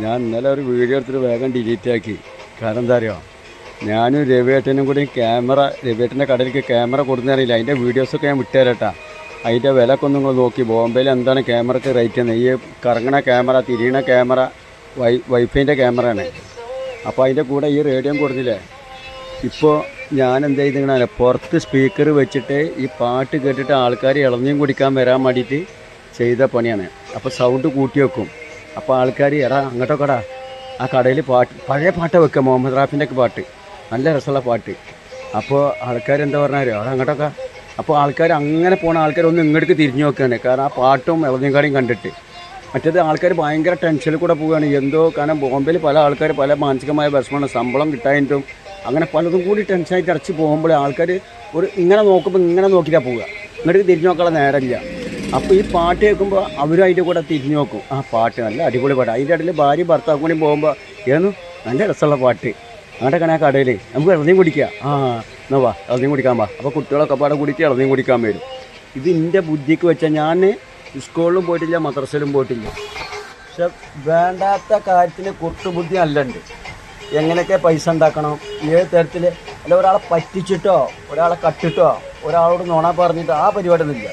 ഞാൻ ഇന്നലെ ഒരു വീഡിയോ എടുത്തിട്ട് വേഗം ഡിലീറ്റ് ആക്കി. കാരണം എന്താ അറിയോ? ഞാനും രവിയേട്ടനും കൂടി ക്യാമറ രവിയേട്ടന്റെ കടയിലേക്ക് ക്യാമറ കൊടുക്കുന്നറിയില്ല അതിന്റെ വീഡിയോസൊക്കെ ഞാൻ വിട്ടുതരട്ടാ. അതിന്റെ വിലക്കൊന്നും നിങ്ങൾ നോക്കി. ബോംബെയിൽ എന്താണ് ക്യാമറക്ക് റേറ്റ് എന്ന്? ഈ കറങ്ങണ ക്യാമറ തിരിയണ ക്യാമറ വൈ വൈഫൈന്റെ ക്യാമറയാണ് അപ്പോൾ അതിന്റെ കൂടെ ഈ റേഡിയോ കൊടുത്തില്ലേ? ഇപ്പോൾ ഞാൻ എന്താ ചെയ്തിങ്ങനെ പുറത്ത് സ്പീക്കർ വെച്ചിട്ട് ഈ പാട്ട് കേട്ടിട്ട് ആൾക്കാർ ഇളഞ്ഞും കുടിക്കാൻ വരാൻ വേണ്ടിയിട്ട് ചെയ്ത പണിയാണ്. അപ്പോൾ സൗണ്ട് കൂട്ടി വെക്കും. അപ്പോൾ ആൾക്കാർ എടാ അങ്ങോട്ടൊക്കെടാ. ആ കടയിൽ പാട്ട് പഴയ പാട്ട് വെക്കുക മുഹമ്മദ് റാഫിന്റെ ഒക്കെ പാട്ട്. നല്ല രസമുള്ള പാട്ട്. അപ്പോൾ ആൾക്കാർ എന്താ പറഞ്ഞാൽ അവിടെ അങ്ങോട്ടൊക്കെ. അപ്പോൾ ആൾക്കാർ അങ്ങനെ പോണ ആൾക്കാർ ഒന്ന് ഇങ്ങോട്ട് തിരിഞ്ഞു നോക്കുകയാണ് കാരണം ആ പാട്ടും ഇളഞ്ഞങ്കാടിയും കണ്ടിട്ട്. മറ്റേത് ആൾക്കാർ ഭയങ്കര ടെൻഷനിൽ കൂടെ പോവുകയാണ്. എന്തോ കാരണം ബോംബെയിൽ പല ആൾക്കാർ പല മാനസികമായ വിഷമമാണ്. ശമ്പളം കിട്ടായിട്ടും അങ്ങനെ പലതും കൂടി ടെൻഷനായിട്ട് അടച്ച് പോകുമ്പോൾ ആൾക്കാർ ഒരു ഇങ്ങനെ നോക്കുമ്പോൾ ഇങ്ങനെ നോക്കിയിട്ടാണ് പോവുക. ഇങ്ങോട്ട് തിരിഞ്ഞു നോക്കാനുള്ള നേരമില്ല. അപ്പോൾ ഈ പാട്ട് കേൾക്കുമ്പോൾ അവരും അതിന്റെ കൂടെ തിരിഞ്ഞു നോക്കും. ആ പാട്ട് നല്ല അടിപൊളി പാട്ട്. അതിന്റെ ഇടയിൽ ഭാര്യ ഭർത്താവ് കൂടി പോകുമ്പോൾ ഏന്നു നല്ല രസമുള്ള പാട്ട്. അങ്ങോട്ട് കണ കടയിൽ നമുക്ക് ഇളനീം കുടിക്കുക ആ എന്നാ വാ ഇളനീം കുടിക്കാൻ വാ. അപ്പോൾ കുട്ടികളൊക്കെ പാടെ കുടിച്ച് ഇളനീം കുടിക്കാൻ വരും. ഇത് എന്റെ ബുദ്ധിക്ക് വെച്ചാൽ ഞാൻ സ്കൂളിലും പോയിട്ടില്ല മദ്രസയിലും പോയിട്ടില്ല. പക്ഷെ വേണ്ടാത്ത കാര്യത്തിന് കുട്ടുബുദ്ധി നല്ലുണ്ട്. എങ്ങനെയൊക്കെ പൈസ ഉണ്ടാക്കണം ഏത് തരത്തിൽ അല്ല ഒരാളെ പറ്റിച്ചിട്ടോ ഒരാളെ കട്ടിട്ടോ ഒരാളോട് നുണ പറഞ്ഞിട്ടോ ആ പരിപാടി ഒന്നുമില്ല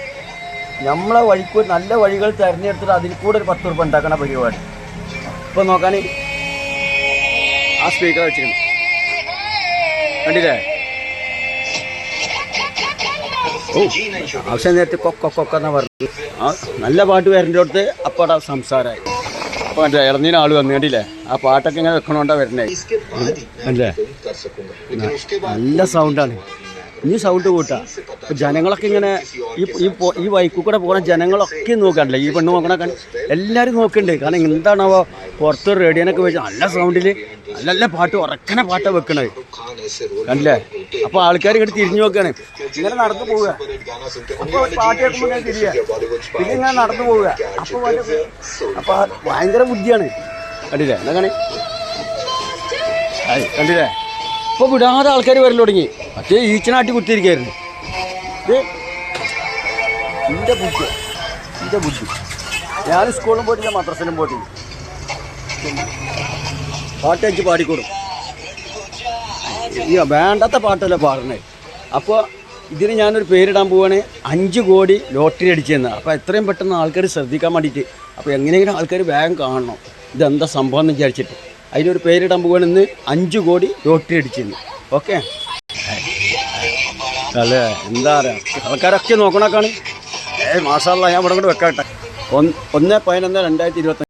നമ്മളെ വഴിക്ക് നല്ല വഴികൾ തിരഞ്ഞെടുത്തിട്ട് അതിൽ കൂടെ ഒരു പത്ത് ഉറുപ്പ് ഉണ്ടാക്കണ പരിപാടി. ഇപ്പം നോക്കാൻ ആ സ്പീക്കർ വെച്ചിരുന്നു കണ്ടില്ലേ? ഓ ആവശ്യം നേരത്തെ കൊക്ക കൊക്ക എന്നാ പറഞ്ഞു ആ നല്ല പാട്ട് വരേണ്ട വരേണ്ടടുത്ത് അപ്പോടെ സംസാരമായി അപ്പോൾ കണ്ടില്ലേ ഇളനീന ആൾ വന്നു കണ്ടില്ലേ? ആ പാട്ടൊക്കെ ഇങ്ങനെ വെക്കണോണ്ടാ വരണേ. അല്ലേ നല്ല സൗണ്ടാണ് ഇനി സൗണ്ട് കൂട്ടാ. ഇപ്പൊ ജനങ്ങളൊക്കെ ഇങ്ങനെ ഈ ഈ ഈ കൂടെ പോകുന്ന ജനങ്ങളൊക്കെ നോക്കാണ്ടല്ലേ ഈ പെണ്ണ് നോക്കണ എല്ലാവരും നോക്കുന്നുണ്ട് കാരണം എന്താണാവോ പുറത്ത് റേഡിയോനൊക്കെ വെച്ച് നല്ല സൗണ്ടിൽ നല്ല നല്ല പാട്ട് ഉറക്കണ പാട്ട് വെക്കണത്. കണ്ടില്ലേ? അപ്പോൾ ആൾക്കാർ ഇങ്ങോട്ട് തിരിഞ്ഞു നോക്കുകയാണ് ഇങ്ങനെ നടന്നു പോവുക. അപ്പോൾ പാട്ട് കേൾക്കുമ്പോൾ ഇങ്ങനെ തിരിയുക പിന്നെ ഇങ്ങനെ നടന്നു പോവുക. അപ്പോൾ അപ്പോൾ അപ്പൊ ഭയങ്കര ബുദ്ധിയാണ്. കണ്ടില്ലേ? എന്നാ കാണേ? കണ്ടില്ലേ? ഇപ്പൊ വിടാതെ ആൾക്കാർ വരൽ തുടങ്ങി. മറ്റേ ഈച്ചനാട്ടി കുത്തിയിരിക്കായിരുന്നു. ഇത് ബുദ്ധി എന്റെ ബുദ്ധി. ഞാൻ സ്കൂളിലും പോയിട്ടില്ല മദ്രസയിലും പോയിട്ടില്ല. പാട്ട് പാടിക്കൊടും. പാടിക്കൂടും വേണ്ടാത്ത പാട്ടല്ല പാടണേ. അപ്പോൾ ഇതിന് ഞാനൊരു പേരിടാൻ പോവാണ്. അഞ്ച് കോടി ലോട്ടറി അടിച്ചതെന്ന് അപ്പോൾ എത്രയും പെട്ടെന്ന് ആൾക്കാർ ശ്രദ്ധിക്കാൻ വേണ്ടിയിട്ട്. അപ്പോൾ എങ്ങനെയെങ്കിലും ആൾക്കാർ വേഗം കാണണം. ഇതെന്താ സംഭവം എന്ന് വിചാരിച്ചിട്ട്. അതിനൊരു പേരിടാൻ പോകണമെന്ന് അഞ്ച് കോടി ലോട്ടറി അടിച്ചിരുന്നു. ഓക്കെ? അല്ലേ? എന്താ പറയുക ആൾക്കാരൊക്കെ നോക്കണക്കാണ് ഏ മാഷാല്ല ഞാൻ ഇവിടെ കൂടെ വെക്കട്ടെ. ഒന്ന് ഒന്ന് പതിനൊന്ന് രണ്ടായിരത്തി ഇരുപത്തി